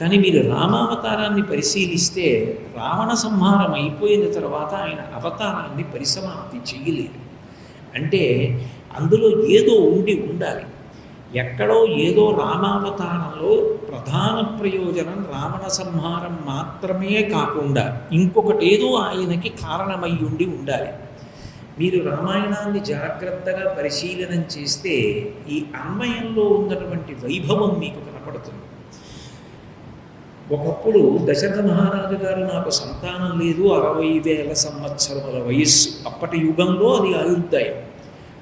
కానీ మీరు రామావతారాన్ని పరిశీలిస్తే రావణ సంహారం అయిపోయిన తర్వాత ఆయన అవతారాన్ని పరిసమాప్తి చేయలేదు అంటే అందులో ఏదో ఉండి ఉండాలి. ఎక్కడో ఏదో రామావతారంలో ప్రధాన ప్రయోజనం రావణ సంహారం మాత్రమే కాకుండా ఇంకొకటి ఏదో ఆయనకి కారణమై ఉండి ఉండాలి. మీరు రామాయణాన్ని జాగ్రత్తగా పరిశీలనం చేస్తే ఈ అన్వయంలో ఉన్నటువంటి వైభవం మీకు కనపడుతుంది. ఒకప్పుడు దశరథ మహారాజు గారు నాకు సంతానం లేదు అరవై వేల సంవత్సరముల వయస్సు. అప్పటి యుగంలో అది ఆయుర్దాయం.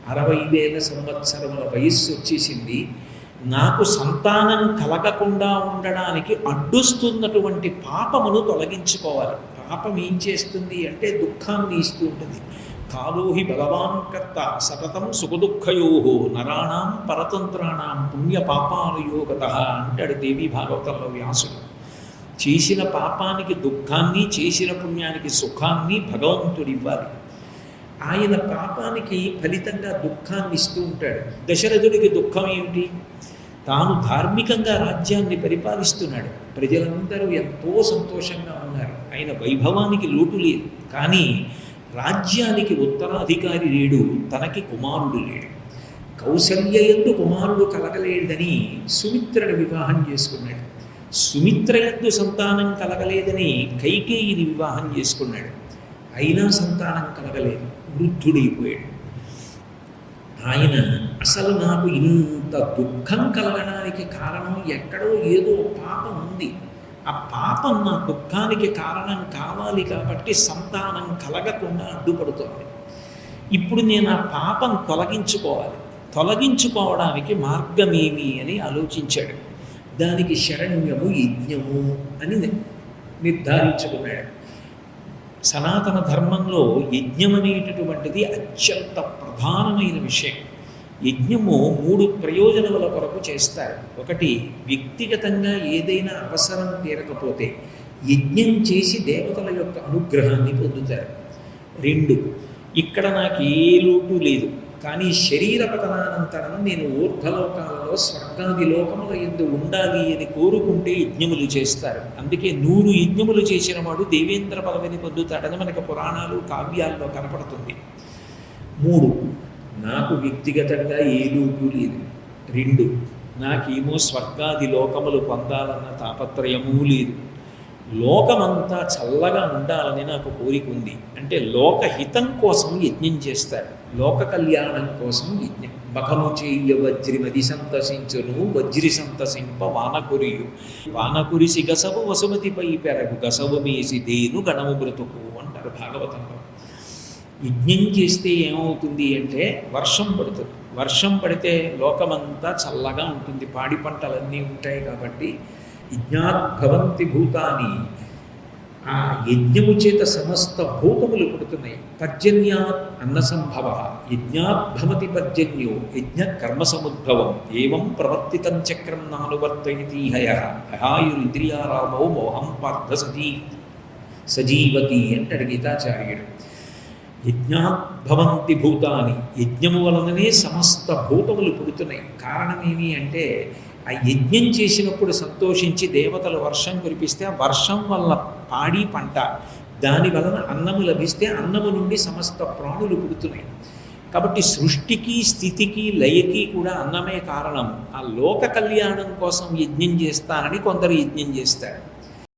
అరవై వేల సంవత్సరముల వయస్సు వచ్చేసింది. నాకు సంతానం కలగకుండా ఉండడానికి అడ్డుస్తున్నటువంటి పాపమును తొలగించుకోవాలి. పాపం ఏం చేస్తుంది అంటే దుఃఖాన్ని ఇస్తూ ఉంటుంది. కాలోహి బలవాన్ కర్త సతతం సుఖదుఃఖయో నరాణం పరతంత్రాణం పుణ్య పాపానుయోగత అంటాడు దేవి భాగవతంలో వ్యాసుడు. చేసిన పాపానికి దుఃఖాన్ని చేసిన పుణ్యానికి సుఖాన్ని భగవంతుడు ఇవ్వాలి. ఆయన పాపానికి ఫలితంగా దుఃఖాన్ని ఇస్తూ ఉంటాడు. దశరథుడికి దుఃఖం ఏమిటి? తాను ధార్మికంగా రాజ్యాన్ని పరిపాలిస్తున్నాడు. ప్రజలందరూ ఎంతో సంతోషంగా ఉన్నారు. ఆయన వైభవానికి లోటు లేదు. కానీ రాజ్యానికి ఉత్తరాధికారి లేడు తనకి కుమారుడు లేడు. కౌసల్య ఎందు కుమారుడు కలగలేడని సుమిత్రను వివాహం చేసుకున్నాడు. సుమిత్ర సంతానం కలగలేదని కైకేయిని వివాహం చేసుకున్నాడు. అయినా సంతానం కలగలేదు. వృద్ధుడైపోయాడు. ఆయన అసలు నాకు ఇంత దుఃఖం కలగడానికి కారణం ఎక్కడో ఏదో పాపం ఉంది. ఆ పాపం నా దుఃఖానికి కారణం కావాలి కాబట్టి సంతానం కలగకుండా అడ్డుపడుతోంది. ఇప్పుడు నేను ఆ పాపం తొలగించుకోవాలి. తొలగించుకోవడానికి మార్గమేమి అని ఆలోచించాడు. దానికి శరణ్యము యజ్ఞము అని నిర్ధారించుకున్నాడు సనాతన ధర్మంలో యజ్ఞం అనేటటువంటిది అత్యంత ప్రధానమైన విషయం. యజ్ఞము మూడు ప్రయోజనముల కొరకు చేస్తారు. ఒకటి వ్యక్తిగతంగా ఏదైనా అవసరం తీరకపోతే యజ్ఞం చేసి దేవతల యొక్క అనుగ్రహాన్ని పొందుతారు. రెండు ఇక్కడ నాకు ఏ లోటు లేదు. కానీ శరీర పతనానంతరం నేను ఊర్ధలోకాలలో స్వర్గాది లోకముల ఎందు ఉండాలి అని కోరుకుంటే యజ్ఞములు చేస్తారు. అందుకే నూరు యజ్ఞములు చేసిన వాడు దేవేంద్ర పదవిని పొందుతాడని మనకు పురాణాలు కావ్యాల్లో కనపడుతుంది. మూడు నాకు వ్యక్తిగతంగా ఏ లోపు లేదు. రెండు నాకేమో స్వర్గాది లోకములు పొందాలన్న తాపత్రయమూ లేదు. లోకమంతా చల్లగా ఉండాలని నాకు కోరిక ఉంది. అంటే లోకహితం కోసం యజ్ఞం చేస్తారు. లోక కళ్యాణం కోసం యజ్ఞం బకము చెయ్య వజ్రిమది సంతసించును వజ్రి సంతసింప వానకురియు. వానకురిసి గసవు వసుమతిపై పెరగు గసవు మేసి దేను గణము బ్రతుకు అంటారు భాగవతంలో. యజ్ఞం చేస్తే ఏమవుతుంది అంటే వర్షం పడుతుంది. వర్షం పడితే లోకమంతా చల్లగా ఉంటుంది. పాడి పంటలన్నీ ఉంటాయి కాబట్టి యజ్ఞాద్భవంతి భవంతి ఆ యజ్ఞము చేత సమస్త భూతములు పుడుతున్నాయి. పర్జన్యాత్ అన్న సంభవ యజ్ఞాత్ భవతి పర్జన్యో. యజ్ఞ కర్మ సముద్భవం. ఏవం ప్రవర్తితం చక్రం నానువర్తయతి హయ. హయాయురింద్రియారామో మోహం పార్థ సతీ. సజీవతి అంటాడు గీతాచార్యుడు. యజ్ఞాత్ భవంతి భూతాని. యజ్ఞము వలననే సమస్త భూతములు పుడుతున్నాయి. కారణమేమి అంటే ఆ యజ్ఞం చేసినప్పుడు సంతోషించి దేవతలు వర్షం కురిపిస్తే ఆ వర్షం వల్ల పాడి పంట దాని వలన అన్నము లభిస్తే అన్నము నుండి సమస్త ప్రాణులు పుడుతున్నాయి. కాబట్టి సృష్టికి స్థితికి లయకి కూడా అన్నమే కారణం ఆ లోక కళ్యాణం కోసం యజ్ఞం చేస్తానని కొందరు యజ్ఞం చేస్తారు.